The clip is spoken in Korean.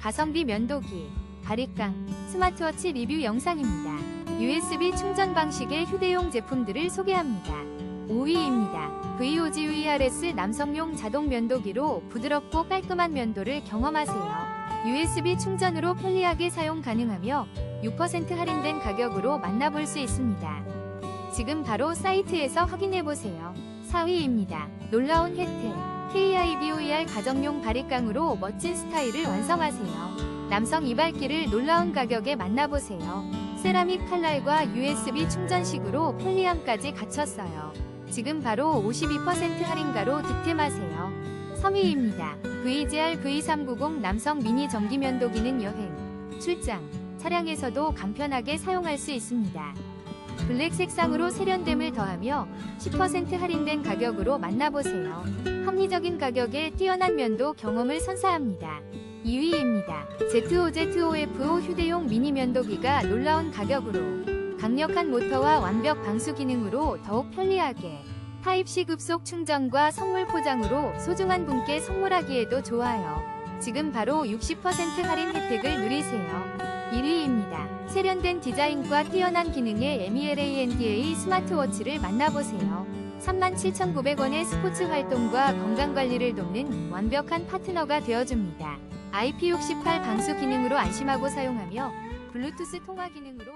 가성비 면도기, 바리깡, 스마트워치 리뷰 영상입니다. USB 충전 방식의 휴대용 제품들을 소개합니다. 5위입니다. VOGVRS 남성용 자동 면도기로 부드럽고 깔끔한 면도를 경험하세요. USB 충전으로 편리하게 사용 가능하며 6% 할인된 가격으로 만나볼 수 있습니다. 지금 바로 사이트에서 확인해보세요. 4위입니다. 놀라운 혜택. KIBOER 가정용 바리깡으로 멋진 스타일을 완성하세요. 남성 이발기를 놀라운 가격에 만나보세요. 세라믹 칼날과 USB 충전식으로 편리함까지 갖췄어요. 지금 바로 52% 할인가로 득템하세요. 3위입니다. VGR V390 남성 미니 전기 면도기는 여행, 출장, 차량에서도 간편하게 사용할 수 있습니다. 블랙 색상으로 세련됨을 더하며 10% 할인된 가격으로 만나보세요. 합리적인 가격에 뛰어난 면도 경험을 선사합니다. 2위입니다. ZOZOFO 휴대용 미니 면도기가 놀라운 가격으로 강력한 모터와 완벽 방수 기능으로 더욱 편리하게 타입C 급속 충전과 선물 포장으로 소중한 분께 선물하기에도 좋아요. 지금 바로 60% 할인 혜택을 누리세요. 1위입니다. 세련된 디자인과 뛰어난 기능의 MELANDA 스마트워치를 만나보세요. 37,900원의 스포츠 활동과 건강관리를 돕는 완벽한 파트너가 되어줍니다. IP68 방수 기능으로 안심하고 사용하며 블루투스 통화 기능으로